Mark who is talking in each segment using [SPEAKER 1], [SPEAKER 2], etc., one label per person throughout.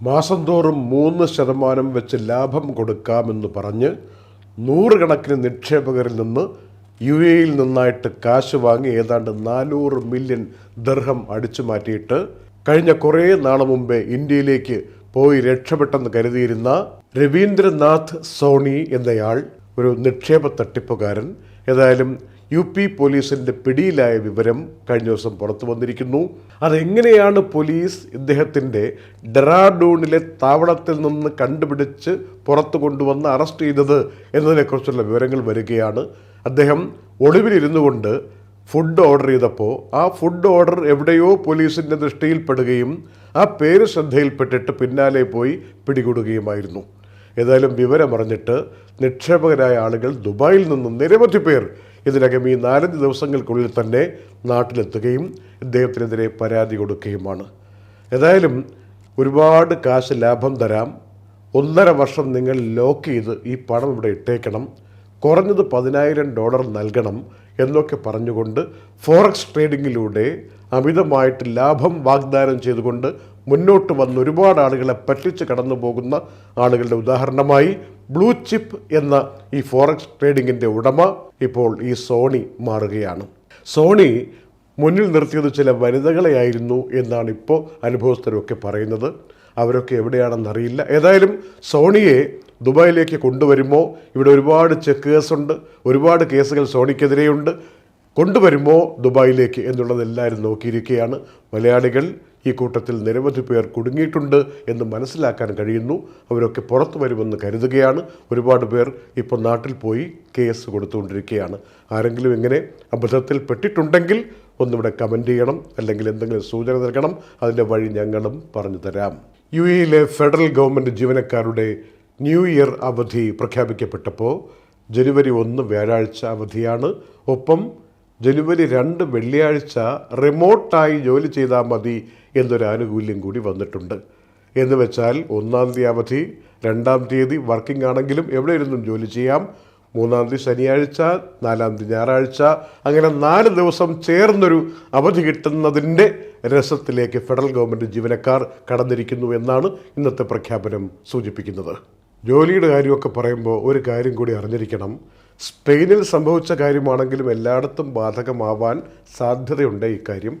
[SPEAKER 1] മാസം തോറും മൂന്ന് ശതമാനം വെച്ച് ലാഭം കൊടുക്കാമെന്ന് പറഞ്ഞ് നൂറുകണക്കിന് നിക്ഷേപകരിൽ നിന്ന് യു എയിൽ നിന്നായിട്ട് കാശ് വാങ്ങി ഏതാണ്ട് നാനൂറ് മില്യൺ ദർഹം അടിച്ചു മാറ്റിയിട്ട് കഴിഞ്ഞ കുറേ നാൾ മുമ്പേ ഇന്ത്യയിലേക്ക് പോയി രക്ഷപ്പെട്ടെന്ന് കരുതിയിരുന്ന രവീന്ദ്രനാഥ് സോണി എന്നയാൾ ഒരു നിക്ഷേപ തട്ടിപ്പുകാരൻ. ഏതായാലും യു പി പോലീസിന്റെ പിടിയിലായ വിവരം കഴിഞ്ഞ ദിവസം പുറത്തു വന്നിരിക്കുന്നു. അതെങ്ങനെയാണ് പോലീസ് ഇദ്ദേഹത്തിന്റെ ഡെറാഡൂണിലെ താവളത്തിൽ നിന്ന് കണ്ടുപിടിച്ച് പുറത്തു കൊണ്ടുവന്ന് അറസ്റ്റ് ചെയ്തത് എന്നതിനെക്കുറിച്ചുള്ള വിവരങ്ങൾ വരികയാണ്. അദ്ദേഹം ഒളിവിലിരുന്നു കൊണ്ട് ഫുഡ് ഓർഡർ ചെയ്തപ്പോൾ ആ ഫുഡ് ഓർഡർ എവിടെയോ പോലീസിന്റെ ദൃഷ്ടിയിൽപ്പെടുകയും ആ പേര് ശ്രദ്ധയിൽപ്പെട്ടിട്ട് പിന്നാലെ പോയി പിടികൂടുകയുമായിരുന്നു. ഏതായാലും വിവരമറിഞ്ഞിട്ട് നിക്ഷേപകരായ ആളുകൾ ദുബായിൽ നിന്നും നിരവധി പേർ ഇതിനകം ഈ നാലഞ്ച് ദിവസങ്ങൾക്കുള്ളിൽ തന്നെ നാട്ടിലെത്തുകയും ഇദ്ദേഹത്തിനെതിരെ പരാതി കൊടുക്കുകയുമാണ്. ഏതായാലും ഒരുപാട് കാശ് ലാഭം തരാം. ഒന്നര വർഷം നിങ്ങൾ ലോക്ക് ചെയ്ത് ഈ പണം ഇവിടെ ഇട്ടേക്കണം. കുറഞ്ഞത് പതിനായിരം ഡോളർ നൽകണം എന്നൊക്കെ പറഞ്ഞുകൊണ്ട് ഫോറക്സ് ട്രേഡിങ്ങിലൂടെ അമിതമായിട്ട് ലാഭം വാഗ്ദാനം ചെയ്തുകൊണ്ട് മുന്നോട്ട് വന്ന് ഒരുപാട് ആളുകളെ പറ്റിച്ച് കടന്നു പോകുന്ന ആളുകളുടെ ഉദാഹരണമായി ബ്ലൂ ചിപ്പ് എന്ന ഈ ഫോറക്സ് ട്രേഡിങ്ങിന്റെ ഉടമ ഇപ്പോൾ ഈ സോണി മാറുകയാണ്. സോണി മുന്നിൽ നിർത്തിയത് ചില വനിതകളെയായിരുന്നു എന്നാണ് ഇപ്പോൾ അനുഭവസ്ഥരൊക്കെ പറയുന്നത്. അവരൊക്കെ എവിടെയാണെന്നറിയില്ല ഏതായാലും സോണിയെ ദുബായിലേക്ക് കൊണ്ടുവരുമോ? ഇവിടെ ഒരുപാട് ചെക്ക് കേസുണ്ട് ഒരുപാട് കേസുകൾ സോണിക്കെതിരെയുണ്ട്. കൊണ്ടുവരുമോ ദുബായിലേക്ക് എന്നുള്ളത് എല്ലാവരും നോക്കിയിരിക്കുകയാണ്. മലയാളികൾ ഈ കൂട്ടത്തിൽ നിരവധി പേർ കുടുങ്ങിയിട്ടുണ്ട് എന്ന് മനസ്സിലാക്കാൻ കഴിയുന്നു. അവരൊക്കെ പുറത്തു വരുമെന്ന് കരുതുകയാണ്. ഒരുപാട് പേർ ഇപ്പോൾ നാട്ടിൽ പോയി കേസ് കൊടുത്തുകൊണ്ടിരിക്കുകയാണ്. ആരെങ്കിലും ഇങ്ങനെ അബദ്ധത്തിൽ പെട്ടിട്ടുണ്ടെങ്കിൽ ഒന്നിവിടെ കമന്റ് ചെയ്യണം. അല്ലെങ്കിൽ എന്തെങ്കിലും സൂചന നൽകണം. അതിന്റെ വഴി ഞങ്ങളും പറഞ്ഞു തരാം. യു എയിലെ ഫെഡറൽ ഗവൺമെന്റ് ജീവനക്കാരുടെ ന്യൂ ഇയർ അവധി പ്രഖ്യാപിക്കപ്പെട്ടപ്പോൾ ജനുവരി ഒന്ന് വ്യാഴാഴ്ച അവധിയാണ്. ഒപ്പം ജനുവരി രണ്ട് വെള്ളിയാഴ്ച റിമോട്ടായി ജോലി ചെയ്താൽ മതി എന്നൊരു ആനുകൂല്യം കൂടി വന്നിട്ടുണ്ട്. എന്ന് വെച്ചാൽ ഒന്നാം തീയതി അവധി രണ്ടാം തീയതി വർക്കിംഗ് ആണെങ്കിലും എവിടെ ഇരുന്നും ജോലി ചെയ്യാം. മൂന്നാം തീയതി ശനിയാഴ്ച നാലാം തീയതി ഞായറാഴ്ച അങ്ങനെ നാല് ദിവസം ചേർന്നൊരു അവധി കിട്ടുന്നതിന്റെ രസത്തിലേക്ക് ഫെഡറൽ ഗവൺമെന്റ് ജീവനക്കാർ കടന്നിരിക്കുന്നു എന്നാണ് ഇന്നത്തെ പ്രഖ്യാപനം സൂചിപ്പിക്കുന്നത്. ജോലിയുടെ കാര്യമൊക്കെ പറയുമ്പോൾ ഒരു കാര്യം കൂടി അറിഞ്ഞിരിക്കണം. സ്പെയിനിൽ സംഭവിച്ച കാര്യമാണെങ്കിലും എല്ലായിടത്തും ബാധകമാവാൻ സാധ്യതയുണ്ട് ഇക്കാര്യം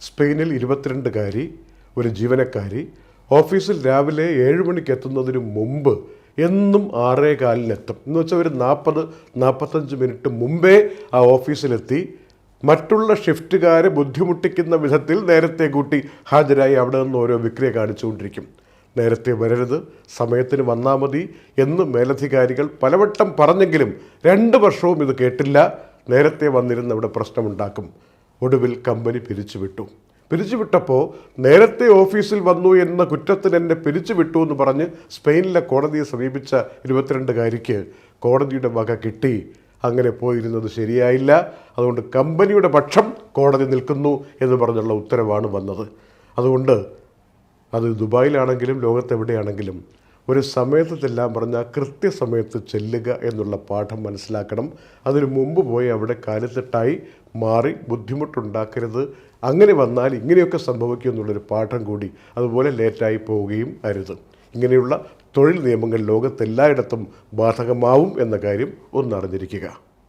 [SPEAKER 1] സ്പെയിനിൽ ഇരുപത്തിരണ്ടുകാരി ഒരു ജീവനക്കാരി ഓഫീസിൽ രാവിലെ ഏഴ് മണിക്ക് എത്തുന്നതിന് മുമ്പ് എന്നും ആറേ കാലിലെത്തും. എന്ന് വെച്ചാൽ ഒരു നാൽപ്പത് നാൽപ്പത്തഞ്ച് മിനിറ്റ് മുമ്പേ ആ ഓഫീസിലെത്തി. മറ്റുള്ള ഷിഫ്റ്റുകാരെ ബുദ്ധിമുട്ടിക്കുന്ന വിധത്തിൽ നേരത്തെ കൂട്ടി ഹാജരായി അവിടെ നിന്ന് ഓരോ വിക്രിയ കാണിച്ചുകൊണ്ടിരിക്കും. നേരത്തെ വരരുത് സമയത്തിന് വന്നാൽ മതി എന്ന് മേലധികാരികൾ പലവട്ടം പറഞ്ഞെങ്കിലും രണ്ട് വർഷവും ഇത് കേട്ടില്ല. നേരത്തെ വന്നിരുന്ന ഇവിടെ പ്രശ്നമുണ്ടാക്കും. ഒടുവിൽ കമ്പനി പിരിച്ചുവിട്ടു. പിരിച്ചുവിട്ടപ്പോൾ നേരത്തെ ഓഫീസിൽ വന്നു എന്ന കുറ്റത്തിന് എന്നെ പിരിച്ചുവിട്ടു എന്ന് പറഞ്ഞ് സ്പെയിനിലെ കോടതിയെ സമീപിച്ച ഇരുപത്തിരണ്ടുകാരിക്ക് കോടതിയുടെ വക കിട്ടി. അങ്ങനെ പോയിരുന്നത് ശരിയായില്ല. അതുകൊണ്ട് കമ്പനിയുടെ പക്ഷം കോടതി നിൽക്കുന്നു എന്ന് പറഞ്ഞുള്ള ഉത്തരവാണ് വന്നത്. അതുകൊണ്ട് അത് ദുബായിലാണെങ്കിലും ലോകത്തെവിടെയാണെങ്കിലും ഒരു സമയത്ത് ചെല്ലാൻ പറഞ്ഞാൽ കൃത്യസമയത്ത് ചെല്ലുക എന്നുള്ള പാഠം മനസ്സിലാക്കണം. അതിനു മുമ്പ് പോയി അവിടെ കാലത്തെട്ടായി മാറി ബുദ്ധിമുട്ടുണ്ടാക്കരുത്. അങ്ങനെ വന്നാൽ ഇങ്ങനെയൊക്കെ സംഭവിക്കും എന്നുള്ളൊരു പാഠം കൂടി അതുപോലെ ലേറ്റായി പോവുകയും അരുത്. ഇങ്ങനെയുള്ള തൊഴിൽ നിയമങ്ങൾ ലോകത്തെല്ലായിടത്തും ബാധകമാവും എന്ന കാര്യം ഒന്നറിഞ്ഞിരിക്കുക.